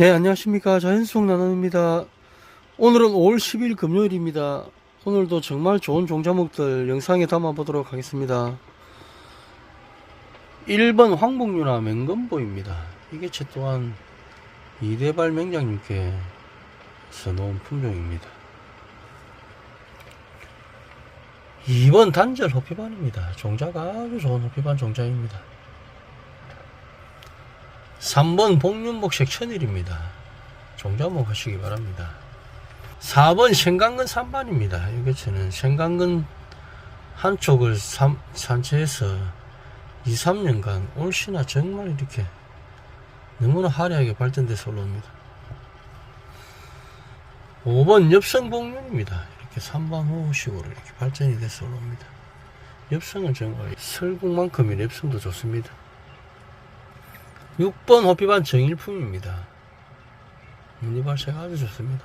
네, 안녕하십니까. 자연수송 나눔입니다. 오늘은 5월 10일 금요일입니다. 오늘도 정말 좋은 종자목들 영상에 담아보도록 하겠습니다. 1번 황복류나 맹건보입니다. 이게 제 또한 이대발 맹장님께서 놓은 품종입니다. 2번 단절 호피반입니다. 종자가 아주 좋은 호피반 종자입니다. 3번 복륜복색 천일입니다. 종자목 하시기 바랍니다. 4번 생강근 3반입니다. 이것은 생강근 한쪽을 삼- 산채해서 2, 3년간 올시나 정말 이렇게 너무나 화려하게 발전돼서 올라옵니다. 5번 엽성복륜입니다. 이렇게 3반 호식으로 이렇게 발전이 돼서 올라옵니다. 엽성은 정말 설국만큼이 엽성도 좋습니다. 6번 호피반 정일품입니다. 무늬발색 아주 좋습니다.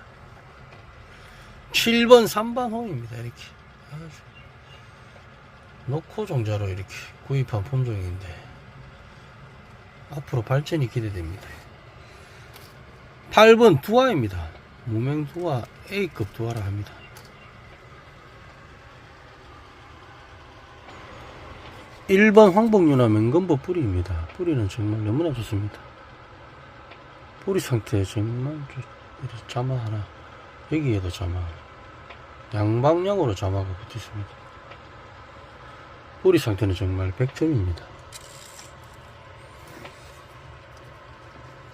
7번 3반 호입니다. 이렇게 아주 노코 종자로 이렇게 구입한 품종인데 앞으로 발전이 기대됩니다. 8번 두화입니다. 무명 두화 A급 두화라 합니다. 일번 황복류나 맹건보 뿌리입니다. 뿌리는 정말 너무나 좋습니다. 뿌리 상태 정말 좋, 자마 하나, 여기에도 자마, 양방향으로 자마가 붙어 있습니다. 뿌리 상태는 정말 100점입니다.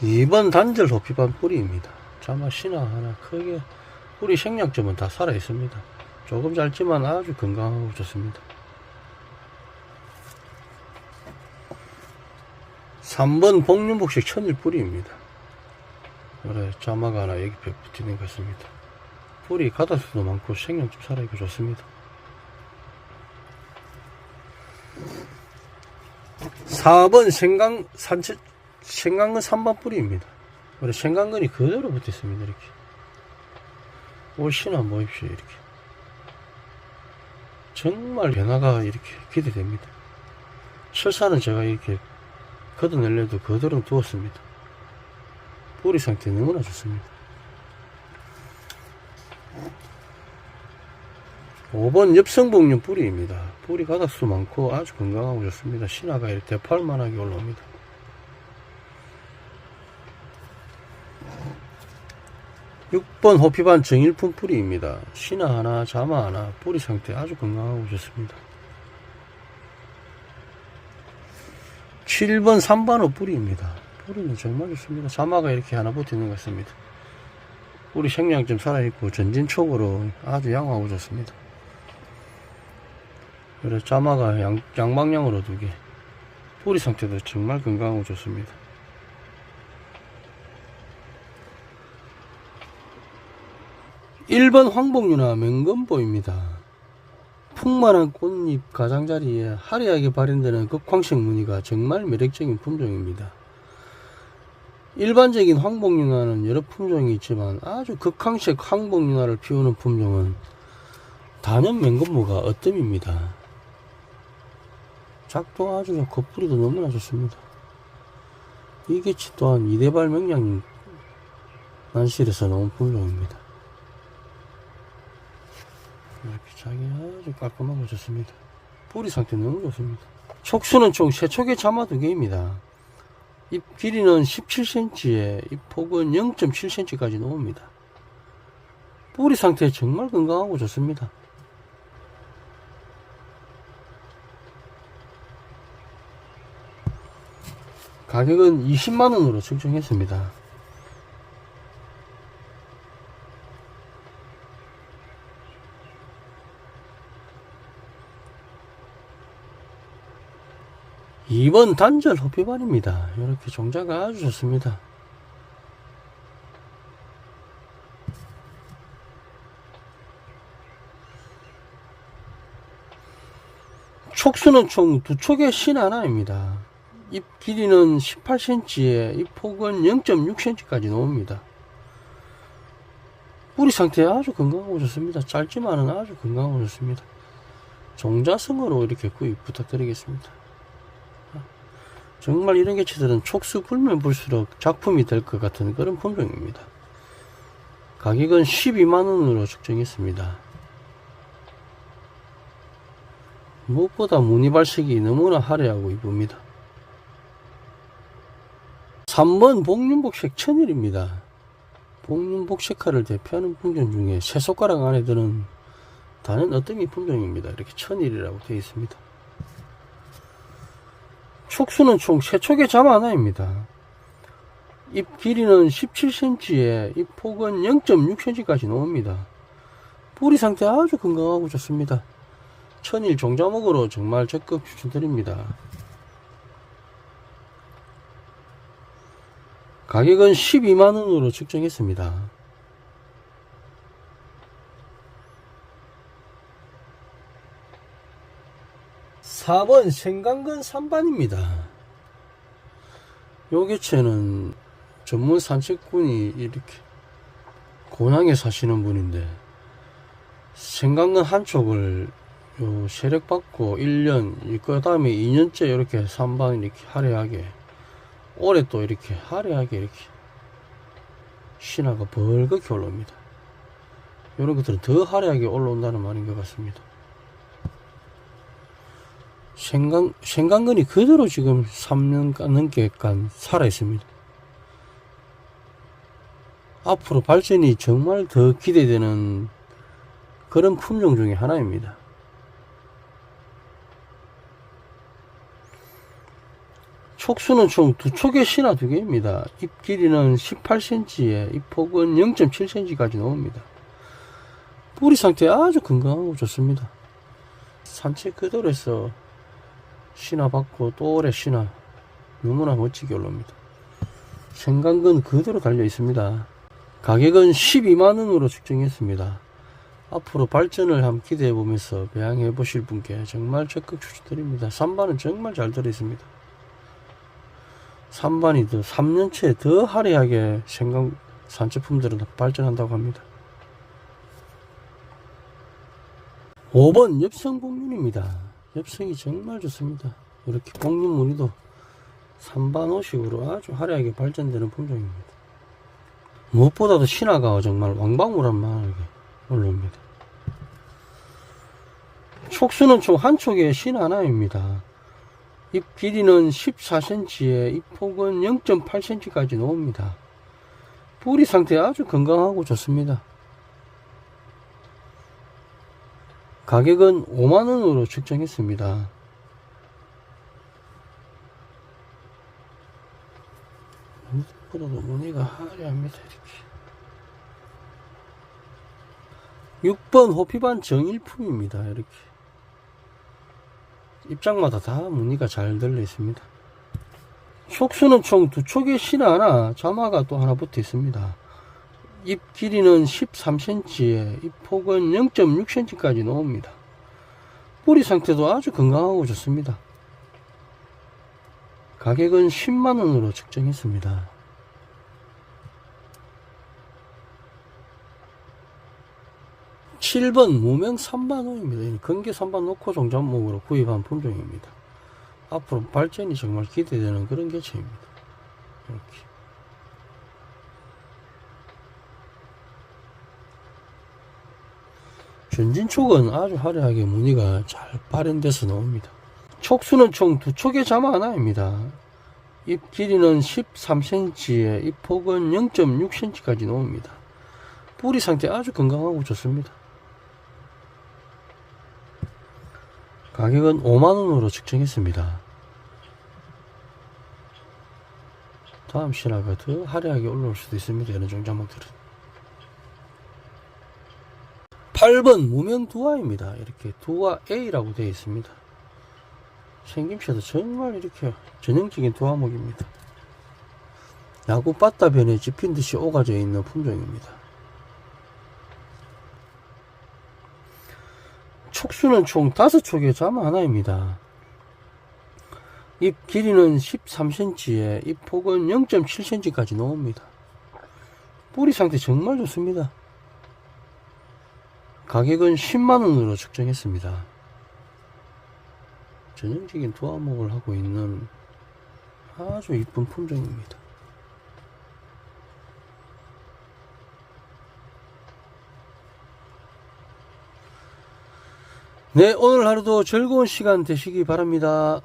2번 단절 호피반 뿌리입니다. 자마 신화 하나 크게 뿌리 생략점은 다 살아 있습니다. 조금 짧지만 아주 건강하고 좋습니다. 3번 복륜복식 천일 뿌리입니다. 그래, 자마가 하나 여기 벽 붙이는 것 같습니다. 뿌리 가닥수도 많고 생명좀 살아있고 좋습니다. 4번 생강, 산채, 생강근 3번 뿌리입니다. 그래, 생강근이 그대로 붙어 있습니다. 이렇게. 올시나 모입시오, 이렇게. 정말 변화가 이렇게 기대됩니다. 철사는 제가 이렇게 걷어내려도 그대로 두었습니다. 뿌리 상태 너무나 좋습니다. 5번 엽성복륜 뿌리입니다. 뿌리 가닥수 많고 아주 건강하고 좋습니다. 신화가 이렇게 대팔만하게 올라옵니다. 육번 호피반 정일품 뿌리입니다. 신화 하나, 자마 하나, 뿌리 상태 아주 건강하고 좋습니다. 7번 3반호 뿌리입니다. 뿌리는 정말 좋습니다. 자마가 이렇게 하나 붙어 있는 것 같습니다. 뿌리 생량 좀 살아있고 전진촉으로 아주 양호하고 좋습니다. 그래 자마가 양, 양방향으로 두 개. 뿌리 상태도 정말 건강하고 좋습니다. 일번 황복류나 맹건보입니다. 풍만한 꽃잎 가장자리에 화려하게 발현되는 극황색 무늬가 정말 매력적인 품종입니다. 일반적인 황복윤화는 여러 품종이 있지만 아주 극황색 황복윤화를 피우는 품종은 단연 맹건무가 어뜸입니다. 작도 아주 좋고 겉뿌리도 너무나 좋습니다. 이게 또한 이대발 명량님 난실에서 나온 품종입니다. 이렇게 자기 아주 깔끔하고 좋습니다. 뿌리 상태 너무 좋습니다. 촉수는 총 3촉의 자마 2개입니다. 잎 길이는 17cm에 잎 폭은 0.7cm까지 나옵니다. 뿌리 상태 정말 건강하고 좋습니다. 가격은 20만원으로 측정했습니다. 이번 단절 호피반입니다. 이렇게 종자가 아주 좋습니다. 촉수는 총 두 촉의 신 하나입니다. 잎 길이는 18cm에 잎 폭은 0.6cm까지 나옵니다. 뿌리 상태 아주 건강하고 좋습니다. 짧지만은 아주 건강하고 좋습니다. 종자성으로 이렇게 구입 부탁드리겠습니다. 정말 이런 개체들은 촉수 불면 불수록 작품이 될 것 같은 그런 품종입니다. 가격은 12만원으로 측정했습니다. 무엇보다 무늬 발색이 너무나 화려하고 이쁩니다. 3번 복륜복색 천일입니다. 복륜복색화를 대표하는 품종 중에 세 손가락 안에 드는 다른 어떤 이 품종입니다. 이렇게 천일이라고 되어 있습니다. 촉수는 총 3촉의 잠 하나입니다. 잎 길이는 17cm에 잎 폭은 0.6cm까지 나옵니다. 뿌리 상태 아주 건강하고 좋습니다. 천일 종자목으로 정말 적극 추천드립니다. 가격은 12만원으로 측정했습니다. 4번 생강근 3반입니다. 요 개체는 전문 산책꾼이 이렇게 고향에 사시는 분인데 생강근 한쪽을 요 세력 받고 1년 그 다음에 2년째 이렇게 3반 이렇게 화려하게 올해 또 이렇게 화려하게 이렇게 신화가 벌겋게 올라옵니다. 이런 것들은 더 화려하게 올라온다는 말인 것 같습니다. 생강, 생강근이 그대로 지금 3년 넘게 간 살아 있습니다. 앞으로 발전이 정말 더 기대되는 그런 품종 중에 하나입니다. 촉수는 총 두 촉의 신화 두 개입니다. 잎 길이는 18cm에 잎 폭은 0.7cm까지 나옵니다. 뿌리 상태 아주 건강하고 좋습니다. 산책 그대로 해서 신화 받고 또 올해 신화 너무나 멋지게 올라옵니다. 생강근 그대로 달려 있습니다. 가격은 12만원으로 측정했습니다. 앞으로 발전을 한번 기대해 보면서 배양해 보실 분께 정말 적극 추천드립니다. 3반은 정말 잘 들어 있습니다. 3반이 더 3년째 더 화려하게 생강 산제품들은 발전한다고 합니다. 5번 엽성복륜입니다. 엽성이 정말 좋습니다. 이렇게 복륜 무늬도 3반 오식으로 아주 화려하게 발전되는 품종입니다. 무엇보다도 신화가 정말 왕방울한만하게 올라옵니다. 촉수는 총 한 촉에 신 하나입니다. 잎 길이는 14cm에 잎 폭은 0.8cm까지 나옵니다. 뿌리 상태 아주 건강하고 좋습니다. 가격은 5만원으로 측정했습니다. 무엇보다도 무늬가 화려합니다. 이렇게. 6번 호피반 정일품입니다. 이렇게. 입장마다 다 무늬가 잘 들려 있습니다. 촉수는 총 두 촉의 신화 하나, 자마가 또 하나 붙어 있습니다. 잎 길이는 13cm에 잎 폭은 0.6cm까지 나옵니다. 뿌리 상태도 아주 건강하고 좋습니다. 가격은 10만원으로 측정했습니다. 칠 번 무명 3반호입니다. 건기 3반 놓고 종잣목으로 구입한 품종입니다. 앞으로 발전이 정말 기대되는 그런 개체입니다. 이렇게. 전진 촉은 아주 화려하게 무늬가 잘 발현돼서 나옵니다. 촉수는 총 두 촉의 자마 하나입니다. 잎 길이는 13cm에 잎 폭은 0.6cm까지 나옵니다. 뿌리 상태 아주 건강하고 좋습니다. 가격은 5만원으로 측정했습니다. 다음 신화가 더 화려하게 올라올 수도 있습니다. 이런 종자목들은. 8번 무명 두화입니다. 이렇게 두화 A라고 되어 있습니다. 생김새도 정말 이렇게 전형적인 두화목입니다. 야구 빠따변에 집힌 듯이 오가져 있는 품종입니다. 촉수는 총 5촉의 자마 하나입니다. 잎 길이는 13cm에 잎 폭은 0.7cm까지 나옵니다. 뿌리 상태 정말 좋습니다. 가격은 10만원으로 측정했습니다. 전형적인 도화목을 하고 있는 아주 이쁜 품종입니다. 네, 오늘 하루도 즐거운 시간 되시기 바랍니다.